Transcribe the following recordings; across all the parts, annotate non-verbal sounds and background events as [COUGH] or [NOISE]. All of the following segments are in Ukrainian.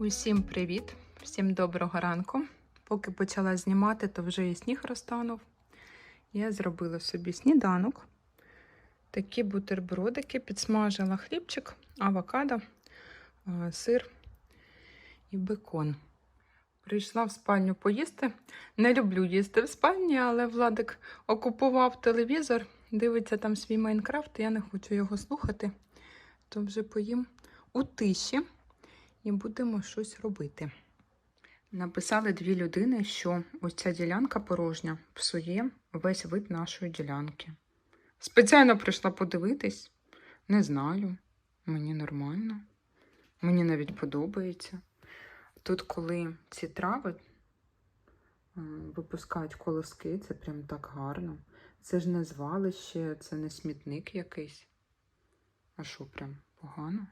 Усім привіт! Всім доброго ранку. Поки почала знімати, то вже і сніг розтанув. Я зробила собі сніданок. Такі бутербродики, підсмажила хлібчик, авокадо, сир і бекон. Прийшла в спальню поїсти. Не люблю їсти в спальні, але Владик окупував телевізор, дивиться там свій Майнкрафт, я не хочу його слухати. То вже поїм у тиші і будемо щось робити. Написали дві людини, що ось ця ділянка порожня псує весь вид нашої ділянки. Спеціально прийшла подивитись. Не знаю. Мені нормально. Мені навіть подобається. Тут, коли ці трави випускають колоски, це прям так гарно. Це ж не звалище, це не смітник якийсь. А що, прям погано?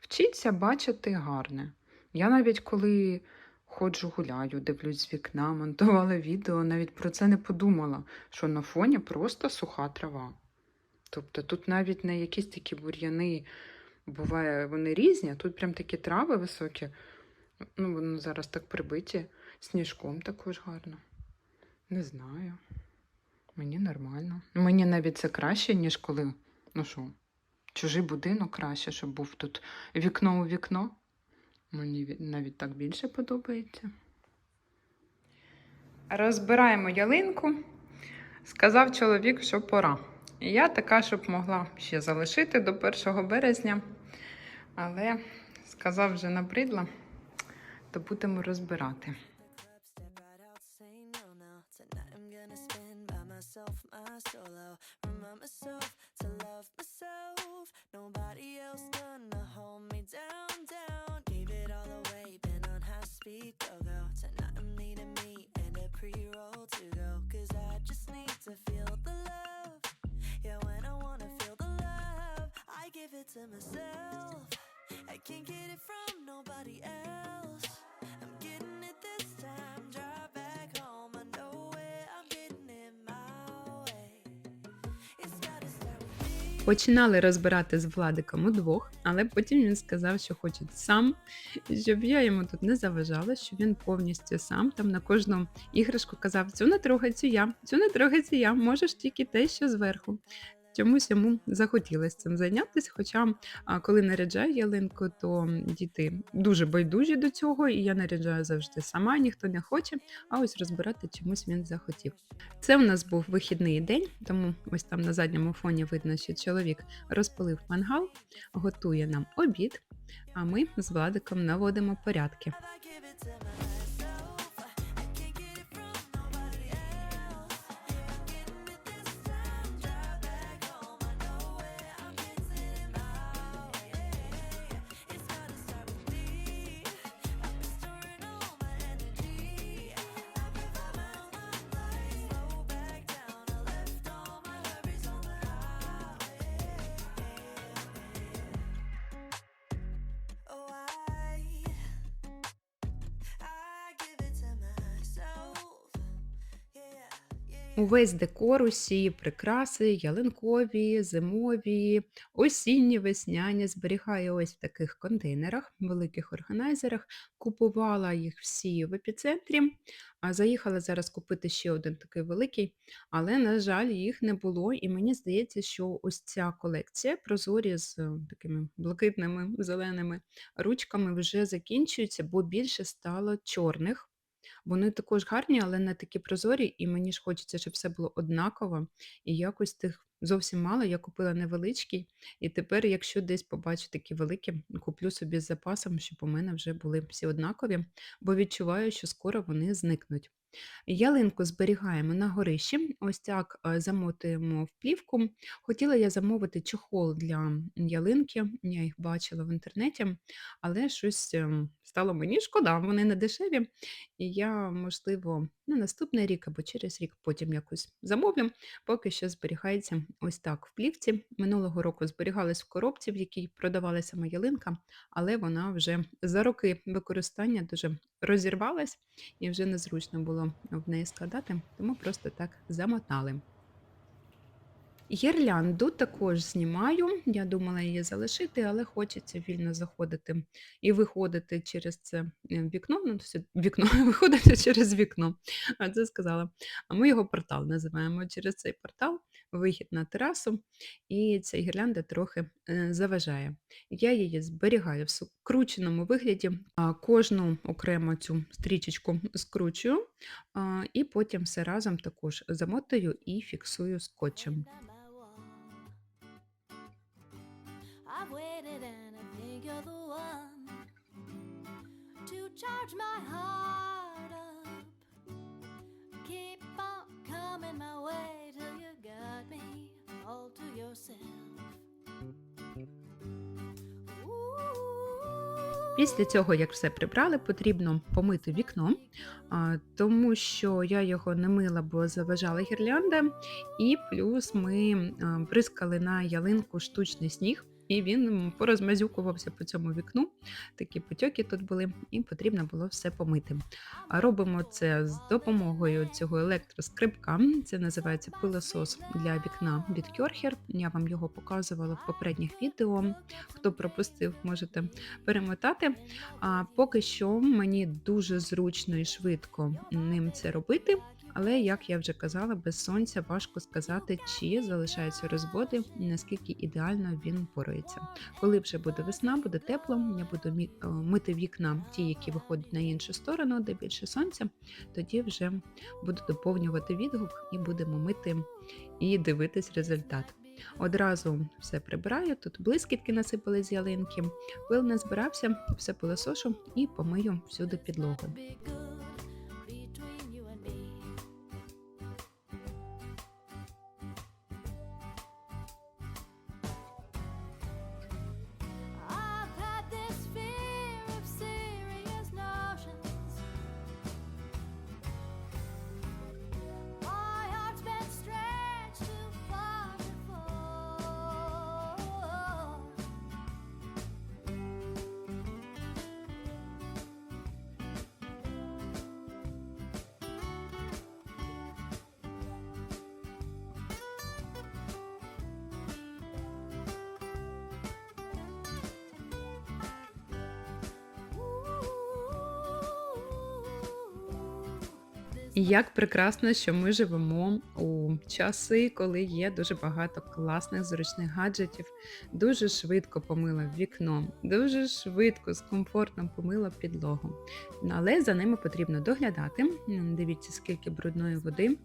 Вчіться бачити гарне. Я навіть коли ходжу гуляю, дивлюсь з вікна, монтувала відео, навіть про це не подумала, що на фоні просто суха трава. Тобто тут навіть не якісь такі бур'яни, буває, вони різні, а тут прям такі трави високі. Ну, вони зараз так прибиті, сніжком також гарно. Не знаю. Мені нормально. Мені навіть це краще, ніж коли. Ну що, чужий будинок краще, щоб був тут вікно у вікно. Мені навіть так більше подобається. Розбираємо ялинку. Сказав чоловік, що пора. І я така, щоб могла ще залишити до 1 березня. Але сказав вже набридла, то будемо розбирати. Myself, my solo. Remind myself to love myself. Nobody else gonna hold me down, down. Gave it all away, been on high speed, go go. Tonight I'm needing me and a pre-roll to go. Cause I just need to feel the love. Yeah, when I wanna feel the love, I give it to myself. I can't get it from Починали розбирати з Владиком удвох, але потім він сказав, що хоче сам, щоб я йому тут не заважала, що він повністю сам там на кожну іграшку казав: цю не трогай, цю я, цю не трогай, цю я, можеш тільки те, що зверху. Чомусь йому захотілося цим зайнятися. Хоча, коли наряджаю ялинку, то діти дуже байдужі до цього, і я наряджаю завжди сама, ніхто не хоче. А ось розбирати чомусь він захотів. Це у нас був вихідний день, тому ось там на задньому фоні видно, що чоловік розпалив мангал, готує нам обід, а ми з Владиком наводимо порядки. Увесь декор, усі прикраси, ялинкові, зимові, осінні, весняні зберігаю ось в таких контейнерах, великих органайзерах. Купувала їх всі в епіцентрі, а заїхала зараз купити ще один такий великий, але, на жаль, їх не було. І мені здається, що ось ця колекція прозорі з е, такими блакитними зеленими ручками вже закінчується, бо більше стало чорних. Вони також гарні, але не такі прозорі, і мені ж хочеться, щоб все було однаково. І якось тих зовсім мало. Я купила невеличкий, і тепер, якщо десь побачу такі великі, куплю собі з запасом, щоб у мене вже були всі однакові, бо відчуваю, що скоро вони зникнуть. Ялинку зберігаємо на горищі, ось так е, замотуємо в плівку. Хотіла я замовити чохол для ялинки, я їх бачила в інтернеті, але щось ем, стало мені шкода, вони не дешеві. І я, можливо, на наступний рік або через рік потім якось замовлю. Поки що зберігається ось так в плівці. Минулого року зберігалась в коробці, в якій продавалася моя ялинка, але вона вже за роки використання дуже розірвалась і вже незручно було в неї складати, тому просто так замотали. Гірлянду також знімаю. Я думала її залишити, але хочеться вільно заходити і виходити через це е, вікно. Ну, тобто вікно, [LAUGHS] виходити через вікно. А це сказала. А ми його портал називаємо. Через цей портал вихід на терасу, і ця гірлянда трохи е, заважає. Я її зберігаю в скрученому вигляді. Кожну окремо цю стрічечку скручую, і потім все разом також замотую і фіксую скотчем. Charge my heart up. Keep on coming my way till you got me all to yourself. Після цього, як все прибрали, потрібно помити вікно, тому що я його не мила, бо заважала гірлянда. І плюс ми бризкали на ялинку штучний сніг, і він порозмазюкувався по цьому вікну. Такі потьоки тут були, і потрібно було все помити. А робимо це з допомогою цього електроскрибка. Це називається пилосос для вікна від Кьорхер. Я вам його показувала в попередніх відео. Хто пропустив, можете перемотати. А поки що мені дуже зручно і швидко ним це робити. Але, як я вже казала, без сонця важко сказати, чи залишаються розводи, і наскільки ідеально він впорається. Коли вже буде весна, буде тепло, я буду е, мити вікна, ті, які виходять на іншу сторону, де більше сонця, тоді вже буду доповнювати відгук і будемо мити і дивитись результат. Одразу все прибираю, тут блискітки насипали з ялинки, пил не збирався, все пилосошу і помию всюди підлогу. І як прекрасно, що ми живемо у часи, коли є дуже багато класних зручних гаджетів. Дуже швидко помила вікно, дуже швидко з комфортом помила підлогу. Але за ними потрібно доглядати. Дивіться, скільки брудної води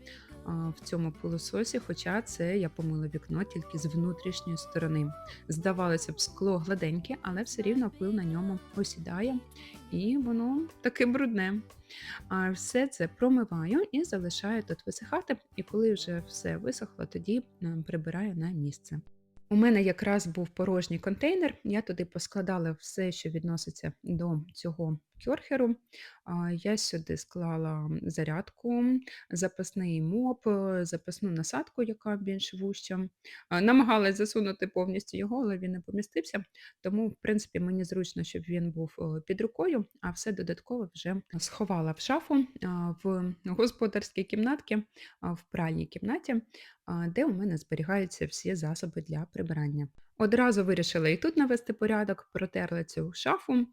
в цьому пилососі, хоча це я помила вікно тільки з внутрішньої сторони. Здавалося б, скло гладеньке, але все рівно пил на ньому осідає, і воно таке брудне. А все це промиваю і залишаю тут висихати. І коли вже все висохло, тоді прибираю на місце. У мене якраз був порожній контейнер. Я туди поскладала все, що відноситься до цього кьорхеру. Я сюди склала зарядку, запасний моп, е, запасну насадку, яка більш вуща. Намагалась засунути повністю його, але він не помістився. Тому, в принципі, мені зручно, щоб він був е, під рукою, а все додатково вже сховала в шафу в господарській кімнатці, в пральній кімнаті, де у мене зберігаються всі засоби для прибирання. Одразу вирішила і тут навести порядок, протерла цю шафу,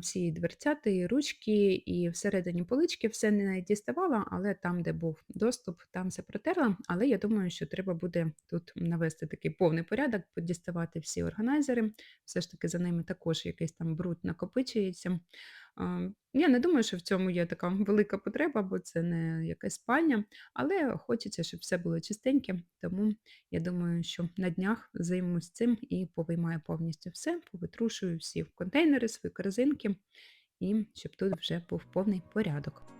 всі дверцята, і ручки, і всередині полички все не діставала, але там, де був доступ, там все протерла. Але я думаю, що треба буде тут навести такий повний порядок, подіставати всі органайзери. Все ж таки за ними також якийсь там бруд накопичується. Я не думаю, що в цьому є така велика потреба, бо це не якась спальня, але хочеться, щоб все було чистеньке. Тому я думаю, що на днях займусь цим і повиймаю повністю все, повитрушую всі контейнери, свої корзинки, і щоб тут вже був повний порядок.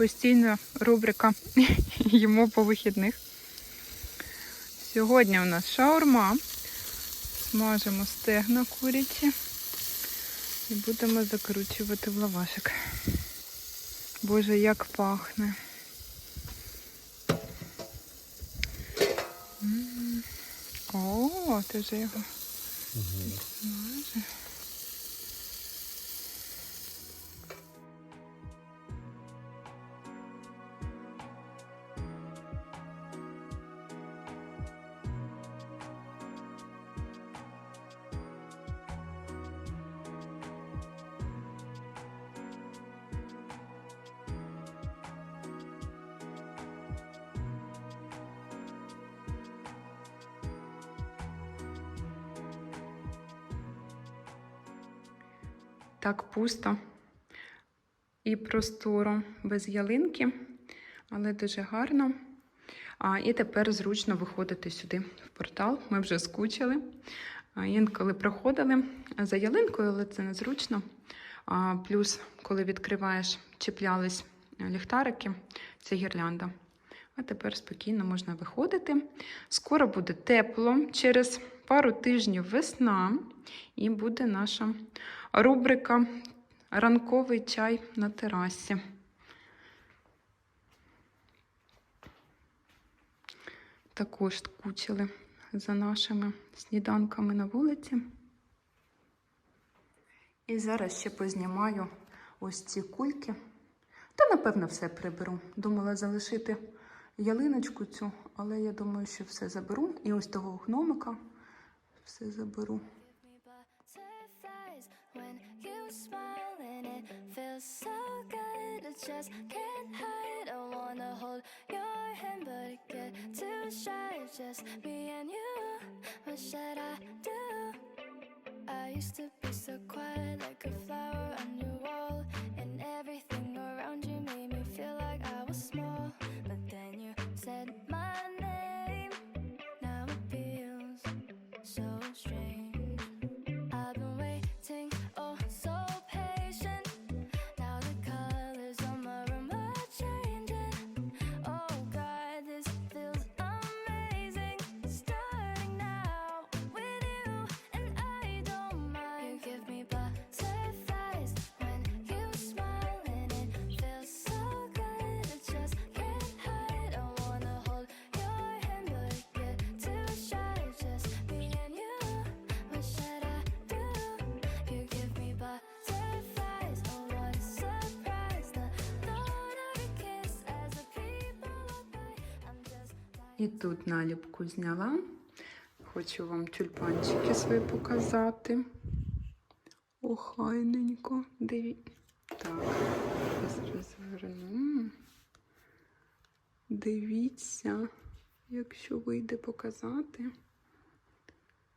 Постійна рубрика [LAUGHS] їмо по вихідних. Сьогодні у нас шаурма. Смажимо стегна курячі і будемо закручувати в лавашик. Боже, як пахне. О, ти вже його Смаже. Так пусто і просторо без ялинки, але дуже гарно. А, і тепер зручно виходити сюди в портал. Ми вже скучили. А, інколи проходили за ялинкою, але це незручно. А, плюс, коли відкриваєш, чіплялись ліхтарики, це гірлянда. А тепер спокійно можна виходити. Скоро буде тепло, через пару тижнів весна, і буде наша рубрика Ранковий чай на терасі. Також скучили за нашими сніданками на вулиці. І зараз ще познімаю ось ці кульки. Та, напевно, все приберу. Думала залишити ялиночку цю, але я думаю, що все заберу. І ось того гномика все заберу. So good. I just can't hide. I wanna hold your hand, but it get too shy. Just me and you. What should I do? I used to be so quiet, like a flower on your wall, and everything around you made me feel like I was small. But then you said my name. Now it feels so strange. І тут наліпку зняла. Хочу вам тюльпанчики свої показати. Охайненько. Дивіться. Так, зараз розверну. Дивіться, якщо вийде показати.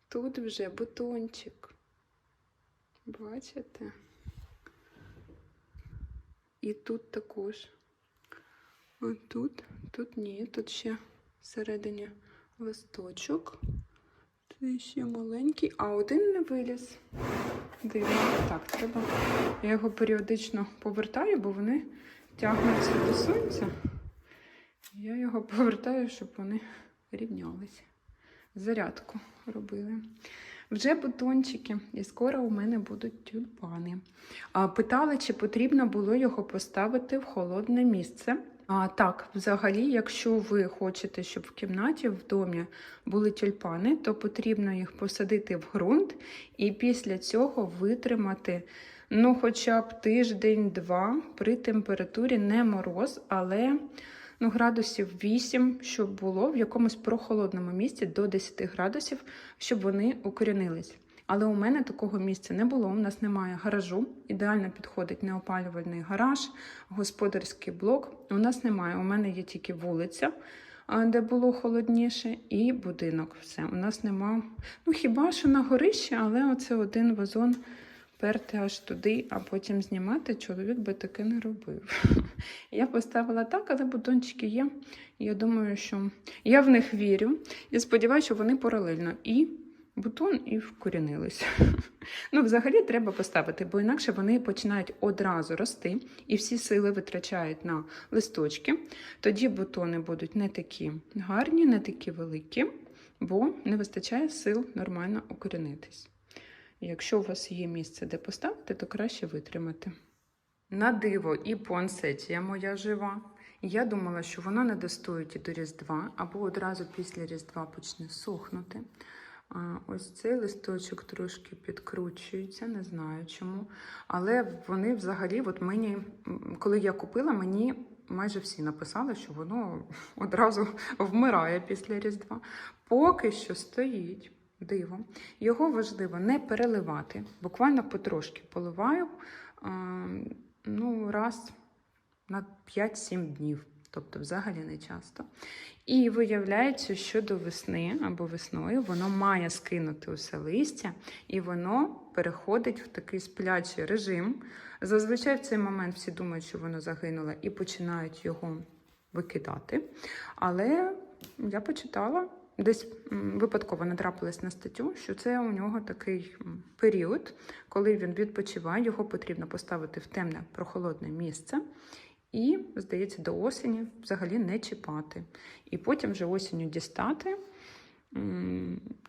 Тут вже бутончик. Бачите? І тут також. А тут, тут ні, тут ще всередині листочок. Це ще маленький, а один не виліз. Дивно. Так, треба. Я його періодично повертаю, бо вони тягнуться до сонця. Я його повертаю, щоб вони рівнялися. Зарядку робили. Вже бутончики, і скоро у мене будуть тюльпани. А, питали, чи потрібно було його поставити в холодне місце. А, так, взагалі, якщо ви хочете, щоб в кімнаті в домі були тюльпани, то потрібно їх посадити в ґрунт і після цього витримати ну, хоча б тиждень-два при температурі не мороз, але ну, градусів 8, щоб було в якомусь прохолодному місці до 10 градусів, щоб вони укорінились. Але у мене такого місця не було. У нас немає гаражу. Ідеально підходить неопалювальний гараж, господарський блок. У нас немає. У мене є тільки вулиця, де було холодніше, і будинок. Все. У нас нема. Ну хіба що на горищі, але оце один вазон перти аж туди, а потім знімати. Чоловік би таке не робив. [LAUGHS] Я поставила так, але бутончики є. Я думаю, що я в них вірю і сподіваюся, що вони паралельно і бутон, і вкорінились. [LAUGHS] Ну, взагалі треба поставити, бо інакше вони починають одразу рости і всі сили витрачають на листочки. Тоді бутони будуть не такі гарні, не такі великі, бо не вистачає сил нормально укорінитись. Якщо у вас є місце, де поставити, то краще витримати. На диво і пуансетія моя жива. Я думала, що вона не достоїть і до Різдва, або одразу після Різдва почне сохнути. Ось цей листочок трошки підкручується, не знаю чому. Але вони взагалі, от мені, коли я купила, мені майже всі написали, що воно [LAUGHS] одразу вмирає після Різдва. Поки що стоїть. Диво. Його важливо не переливати. Буквально потрошки поливаю ну, раз на 5-7 днів, тобто взагалі не часто. І виявляється, що до весни або весною воно має скинути усе листя, і воно переходить в такий сплячий режим. Зазвичай в цей момент всі думають, що воно загинуло, і починають його викидати. Але я почитала, десь випадково натрапилась на статтю, що це у нього такий період, коли він відпочиває, його потрібно поставити в темне прохолодне місце. І, здається, до осені взагалі не чіпати. І потім вже осінню дістати,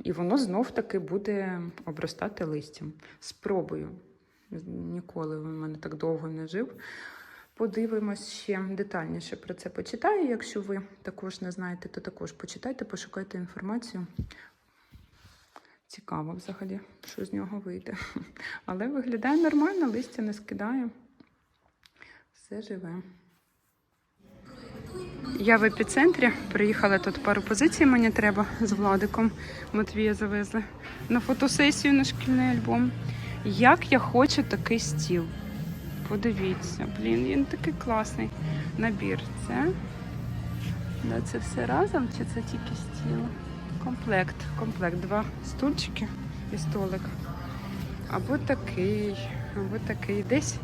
і воно знов таки буде обростати листям. Спробую. Ніколи в мене так довго не жив. Подивимось ще детальніше про це почитаю. Якщо ви також не знаєте, то також почитайте, пошукайте інформацію. Цікаво взагалі, що з нього вийде. [LAUGHS] Але виглядає нормально, листя не скидає. Все живе. Я в епіцентрі. Приїхала тут пару позицій. Мені треба з Владиком. Матвія завезли на фотосесію на шкільний альбом. Як я хочу такий стіл. Подивіться, блін, він такий класний набір. Це, да, це все разом чи це тільки стіл? Комплект. Комплект. Два стульчики і столик. Або такий, або такий. Десь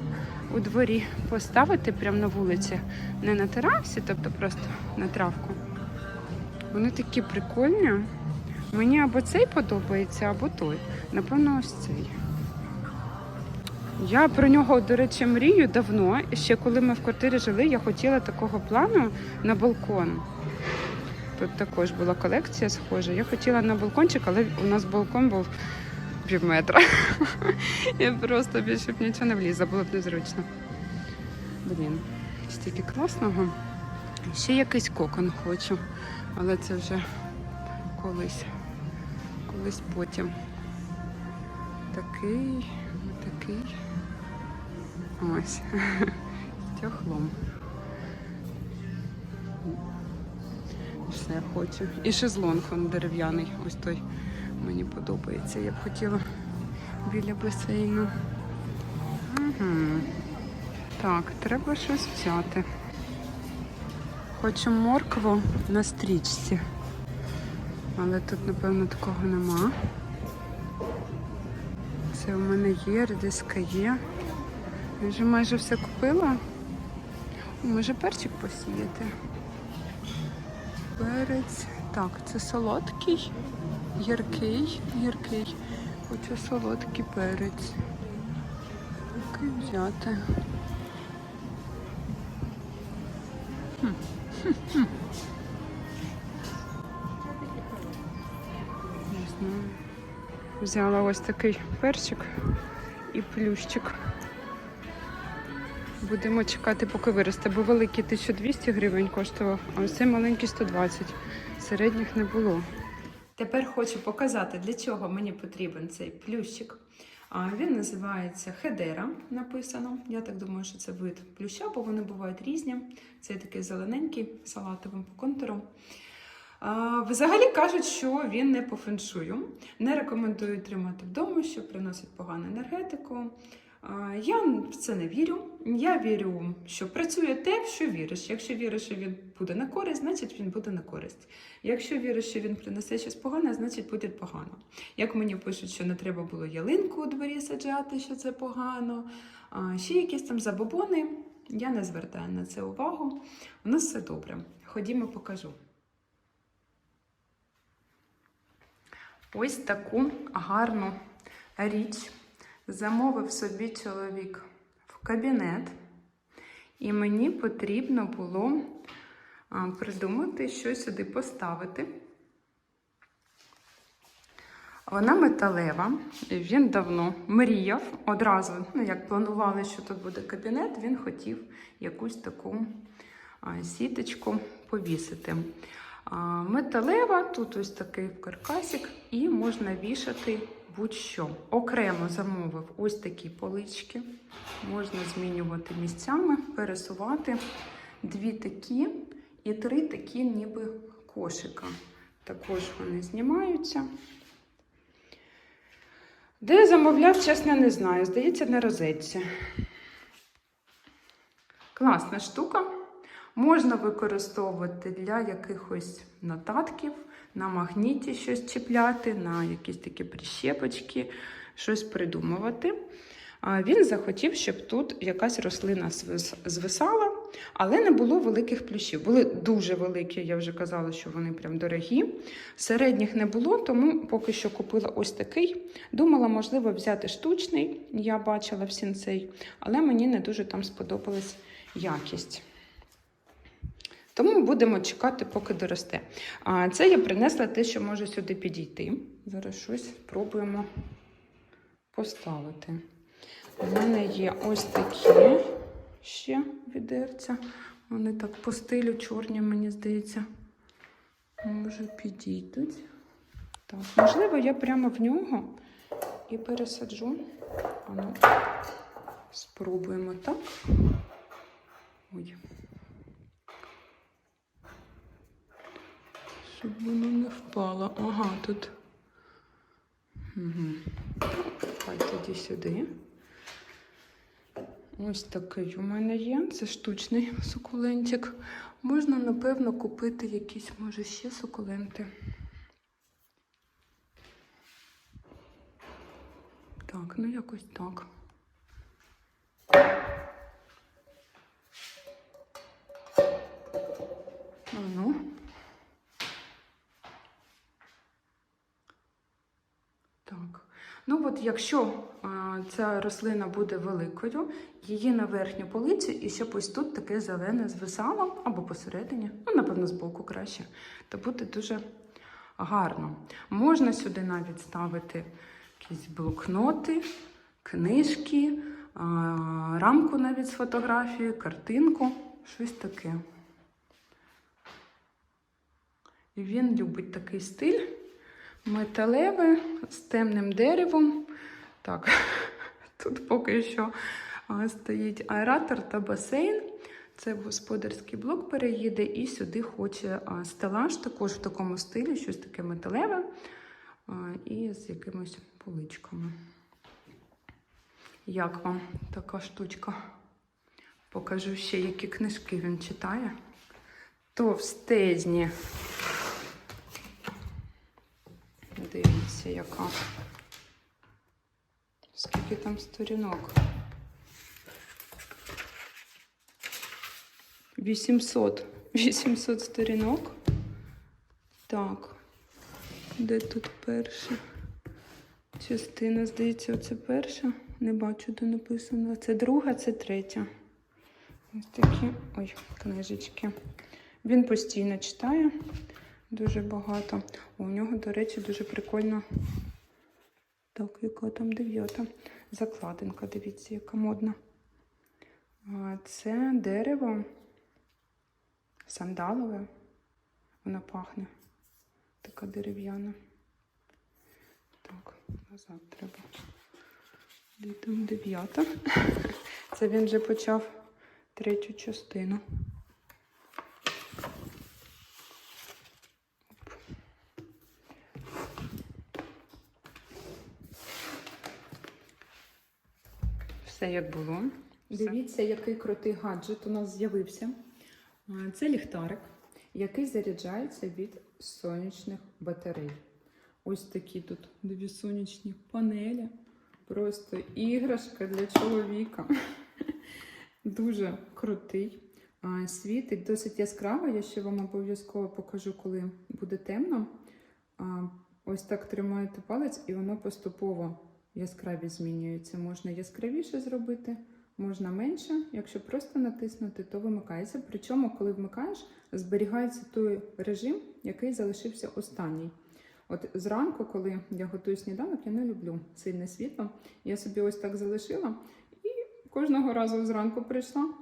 у дворі поставити прямо на вулиці, не на терасі, тобто просто на травку. Вони такі прикольні. Мені або цей подобається, або той. Напевно, ось цей. Я про нього, до речі, мрію давно. Ще коли ми в квартирі жили, я хотіла такого плану на балкон. Тут також була колекція схожа. Я хотіла на балкончик, але у нас балкон був пів метра. [LAUGHS] Я просто більше б нічого не влізла, було б незручно. Блін, стільки класного. Ще якийсь кокон хочу, але це вже колись, колись потім. Такий, такий. Ось. [LAUGHS] Тяхлом. Все хочу. І шезлонг он дерев'яний. Ось той мені подобається. Я б хотіла біля басейну. Угу. Так, треба щось взяти. Хочу моркву на стрічці. Але тут, напевно, такого нема. Це у мене є, редиска є. Я вже майже все купила. Може перчик посіяти. Перець. Так, це солодкий, гіркий, гіркий. Хочу солодкий перець. Який взяти? Не знаю. Взяла ось такий перчик і плющик. Будемо чекати, поки виросте, бо великий 1200 гривень коштував, а ось цей маленький 120. Середніх не було. Тепер хочу показати, для чого мені потрібен цей плющик. Він називається Хедера, написано. Я так думаю, що це вид плюща, бо вони бувають різні. Це такий зелененький, салатовим по контуру. Взагалі кажуть, що він не по феншую. Не рекомендую тримати вдома, що приносить погану енергетику. Я в це не вірю. Я вірю, що працює те, в що віриш. Якщо віриш, що він буде на користь, значить він буде на користь. Якщо віриш, що він принесе щось погане, значить буде погано. Як мені пишуть, що не треба було ялинку у дворі саджати, що це погано. Ще якісь там забобони. Я не звертаю на це увагу. У нас все добре. Ходімо, покажу. Ось таку гарну річ замовив собі чоловік в кабінет, і мені потрібно було придумати, що сюди поставити. Вона металева, він давно мріяв одразу, ну як планували, що тут буде кабінет, він хотів якусь таку сіточку повісити. Металева, тут ось такий каркасик і можна вішати будь-що. Окремо замовив ось такі полички. Можна змінювати місцями, пересувати. Дві такі і три такі, ніби кошика. Також вони знімаються. Де замовляв, чесно, не знаю. Здається, на розетці. Класна штука. Можна використовувати для якихось нотатків, на магніті щось чіпляти, на якісь такі прищепочки, щось придумувати. Він захотів, щоб тут якась рослина звисала, але не було великих плющів. Були дуже великі, я вже казала, що вони прям дорогі. Середніх не було, тому поки що купила ось такий. Думала, можливо, взяти штучний. Я бачила в сінцей, але мені не дуже там сподобалась якість. Тому будемо чекати, поки доросте. А це я принесла те, що може сюди підійти. Зараз щось спробуємо поставити. У мене є ось такі ще відерця. Вони так по стилю чорні, мені здається. Може, підійдуть. Так, можливо, я прямо в нього і пересаджу. А ну, спробуємо так. Ой. Щоб воно не впало. Ага, тут. Угу. Хай тоді сюди. Ось такий у мене є. Це штучний сукулентик. Можна, напевно, купити якісь, може, ще сукуленти. Так, ну якось так. Ну от якщо ця рослина буде великою, її на верхню полицю і щоб ось тут таке зелене звисало або посередині, ну, напевно, збоку краще, то буде дуже гарно. Можна сюди навіть ставити якісь блокноти, книжки, рамку навіть з фотографією, картинку, щось таке. І він любить такий стиль металеве з темним деревом. Так, [LAUGHS] тут поки що стоїть аератор та басейн. Це господарський блок переїде, і сюди хоче стелаж, також в такому стилі, щось таке металеве і з якимись поличками. Як вам така штучка? Покажу ще, які книжки він читає. Товстезні. Яка. Скільки там сторінок? 800. 800 сторінок. Так. Де тут перша? Частина, здається, оце перша. Не бачу, де написано. Це друга, це третя. Ось такі ой, книжечки. Він постійно читає. Дуже багато. У нього, до речі, дуже прикольно. Так, яка там дев'ята. Закладинка, дивіться, яка модна. Це дерево сандалове. Вона пахне. Така дерев'яна. Так, назад треба. Де там дев'ята? [LAUGHS] Це він вже почав третю частину. Все як було. Дивіться, який крутий гаджет у нас з'явився. Це ліхтарик, який заряджається від сонячних батарей. Ось такі тут дві сонячні панелі. Просто іграшка для чоловіка. [LAUGHS] Дуже крутий. Світить досить яскраво. Я ще вам обов'язково покажу, коли буде темно. Ось так тримаєте палець, і воно поступово яскравість змінюються. Можна яскравіше зробити, можна менше. Якщо просто натиснути, то вимикається. Причому, коли вмикаєш, зберігається той режим, який залишився останній. От зранку, коли я готую сніданок, я не люблю сильне світло. Я собі ось так залишила і кожного разу зранку прийшла,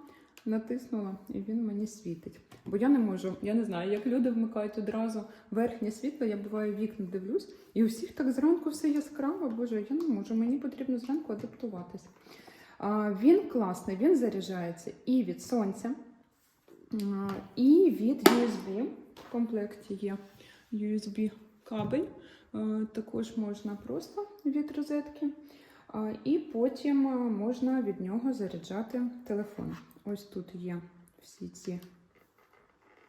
натиснула, і він мені світить. Бо я не можу, я не знаю, як люди вмикають одразу верхнє світло, я буваю вікна дивлюсь, і у всіх так зранку все яскраво. Боже, я не можу. Мені потрібно зранку адаптуватись. А, він класний, він заряджається і від сонця, і від USB. В комплекті є USB кабель. Е, Також можна просто від розетки. І потім можна від нього заряджати телефон. Ось тут є всі ці.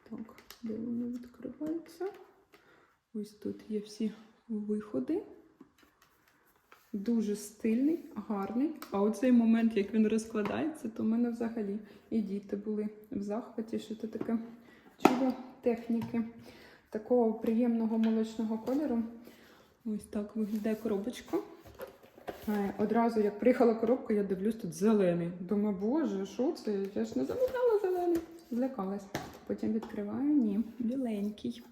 Так, де вони відкриваються? Ось тут є всі виходи. Дуже стильний, гарний. А оцей момент, як він розкладається, то в мене взагалі і діти були в захваті, що це таке чудо техніки такого приємного молочного кольору. Ось так виглядає коробочка. Одразу, як приїхала коробка, я дивлюсь, тут зелений. Думаю, боже, що це? Я ж не замовляла зелений. Злякалась. Потім відкриваю, ні, біленький.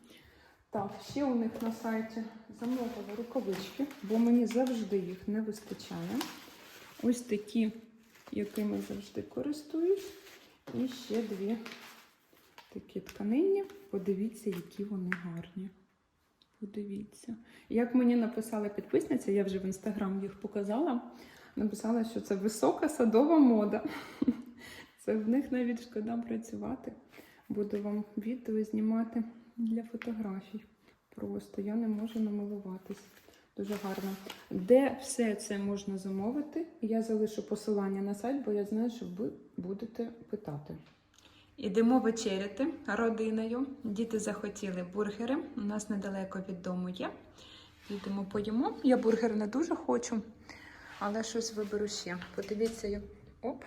Так, ще у них на сайті замовила рукавички, бо мені завжди їх не вистачає. Ось такі, якими завжди користуюсь. І ще дві такі тканинні. Подивіться, які вони гарні. Подивіться. Як мені написала підписниця, я вже в інстаграм їх показала. Написала, що це висока садова мода. [LAUGHS] Це в них навіть шкода працювати. Буду вам відео знімати для фотографій. Просто я не можу намилуватись. Дуже гарно. Де все це можна замовити? Я залишу посилання на сайт, бо я знаю, що ви будете питати. Ідемо вечеряти родиною. Діти захотіли бургери. У нас недалеко від дому є. Підемо поїмо. Я бургер не дуже хочу, але щось виберу ще. Подивіться, як. Оп.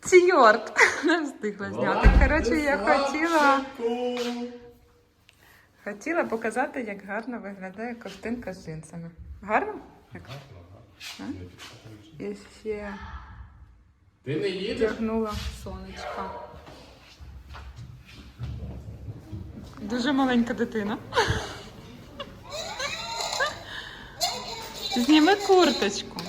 Цьорт! Не встигла зняти. Коротше, я хотіла, хотіла показати, як гарно виглядає ковтинка з джинсами. Гарно? Як? А? І ще Ти не їдеш? вдягнула сонечка. Дуже маленька дитина. Зніми курточку.